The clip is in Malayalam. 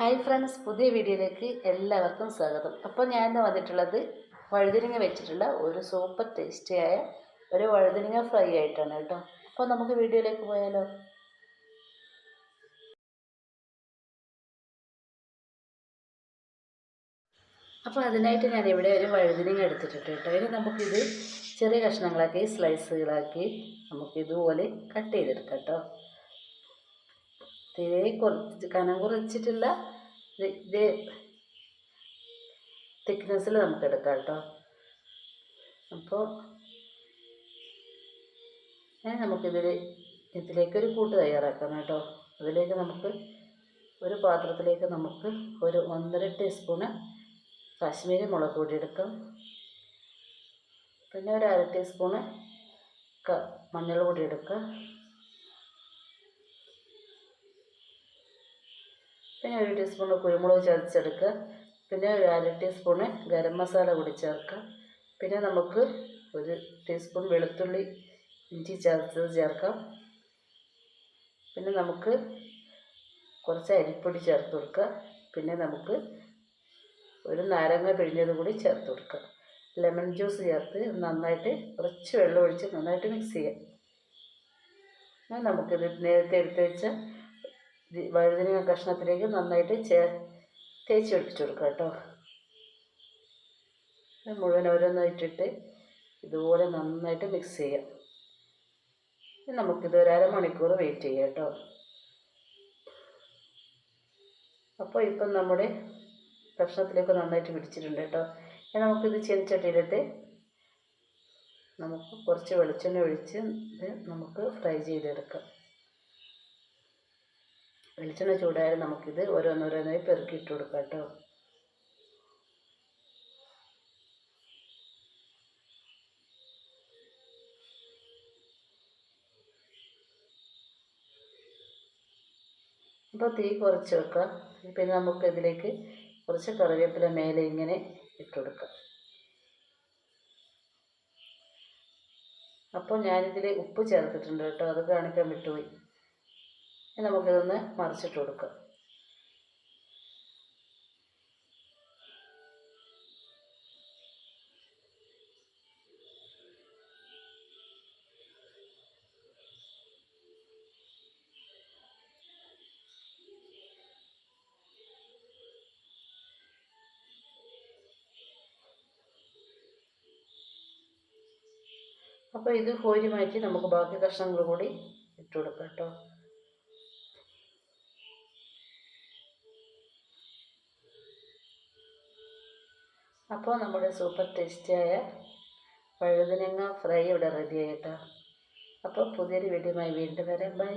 ഹായ് ഫ്രണ്ട്സ് പുതിയ വീഡിയോയിലേക്ക് എല്ലാവർക്കും സ്വാഗതം. അപ്പോൾ ഞാൻ ഇന്ന് വന്നിട്ടുള്ളത് വഴുതിരിങ്ങ വെച്ചിട്ടുള്ള ഒരു സൂപ്പർ ടേസ്റ്റിയായ ഒരു വഴുതിരിങ്ങ ഫ്രൈ ആയിട്ടാണ് കേട്ടോ. അപ്പോൾ നമുക്ക് വീഡിയോയിലേക്ക് പോയാലോ? അപ്പോൾ അതിനായിട്ട് ഞാനിവിടെ ഒരു വഴുതിരിങ്ങ എടുത്തിട്ടുണ്ട് കേട്ടോ. ഇനി നമുക്കിത് ചെറിയ കഷ്ണങ്ങളാക്കി സ്ലൈസുകളാക്കി നമുക്കിതുപോലെ കട്ട് ചെയ്തെടുക്കാം കേട്ടോ. തീരെ കുറച്ച് കനം കുറച്ചിട്ടുള്ള ഇത് തിക്നെസ്സിൽ നമുക്ക് എടുക്കാം കേട്ടോ. അപ്പോൾ നമുക്കിതിൽ ഇതിലേക്കൊരു കൂട്ട് തയ്യാറാക്കണം കേട്ടോ. അതിലേക്ക് നമുക്ക് ഒരു പാത്രത്തിലേക്ക് നമുക്ക് ഒരു ഒന്നര ടീസ്പൂണ് കാശ്മീരി മുളക് പൊടി എടുക്കാം. പിന്നെ ഒരു അര ടീസ്പൂണ് മഞ്ഞൾ പൊടി എടുക്കുക പിന്നെ ഒരു ടീസ്പൂൺ കുരുമുളക് ചതച്ചെടുക്കുക. പിന്നെ ഒരു അര ടീസ്പൂൺ ഗരം മസാല കൂടി ചേർക്കുക. പിന്നെ നമുക്ക് ഒരു ടീസ്പൂൺ വെളുത്തുള്ളി ഇഞ്ചി ചതച്ചത് ചേർക്കാം. പിന്നെ നമുക്ക് കുറച്ച് അരിപ്പൊടി ചേർത്ത് കൊടുക്കുക. പിന്നെ നമുക്ക് ഒരു നാരങ്ങ പിഴിഞ്ഞത് കൂടി ചേർത്ത് കൊടുക്കുക. ലെമൺ ജ്യൂസ് ചേർത്ത് നന്നായിട്ട് കുറച്ച് വെള്ളം ഒഴിച്ച് നന്നായിട്ട് മിക്സ് ചെയ്യാം. നമുക്കിത് നേരത്തെ എടുത്ത് വെച്ച വഴുതനങ്ങ കഷ്ണത്തിലേക്ക് നന്നായിട്ട് ചേ തേച്ച് പിടിപ്പിച്ച് കൊടുക്കുക കേട്ടോ. മുഴുവൻ ഓരോന്നായിട്ടിട്ട് ഇതുപോലെ നന്നായിട്ട് മിക്സ് ചെയ്യാം. നമുക്കിത് ഒരു അരമണിക്കൂർ വെയിറ്റ് ചെയ്യാം കേട്ടോ. അപ്പോൾ ഇപ്പം നമ്മുടെ കഷ്ണത്തിലേക്ക് നന്നായിട്ട് പിടിച്ചിട്ടുണ്ട് കേട്ടോ. ഇനി നമുക്കിത് ചെനിച്ചട്ടിയിലിട്ട് നമുക്ക് കുറച്ച് വെളിച്ചെണ്ണ ഒഴിച്ച് ഇത് നമുക്ക് ഫ്രൈ ചെയ്തെടുക്കാം. വെളിച്ചെണ്ണ ചൂടായാലും നമുക്കിത് ഓരോന്നോരോന്നായി പെറുക്കി ഇട്ട് കേട്ടോ. അപ്പോൾ തീ കുറച്ച് വെക്കാം. പിന്നെ നമുക്ക് ഇതിലേക്ക് കുറച്ച് കറിവേപ്പില മേലെ ഇങ്ങനെ ഇട്ട് കൊടുക്കാം. അപ്പോൾ ഞാനിതിൽ ഉപ്പ് ചേർത്തിട്ടുണ്ട് കേട്ടോ. അത് കാണിക്കാൻ വിട്ടുപോയി. നമുക്കിതൊന്ന് മറിച്ചിട്ട് കൊടുക്കാം. അപ്പോൾ ഇത് കോരി മാറ്റി നമുക്ക് ബാക്കി കഷ്ണങ്ങൾ കൂടി ഇട്ട് കൊടുക്കാം കേട്ടോ. അപ്പോൾ നമ്മുടെ സൂപ്പർ ടേസ്റ്റിയായ വഴുതനങ്ങ ഫ്രൈ ഇവിടെ റെഡി ആയിട്ടോ. അപ്പോൾ പുതിയൊരു വീഡിയോയുമായി വീണ്ടും വരാം. ബൈ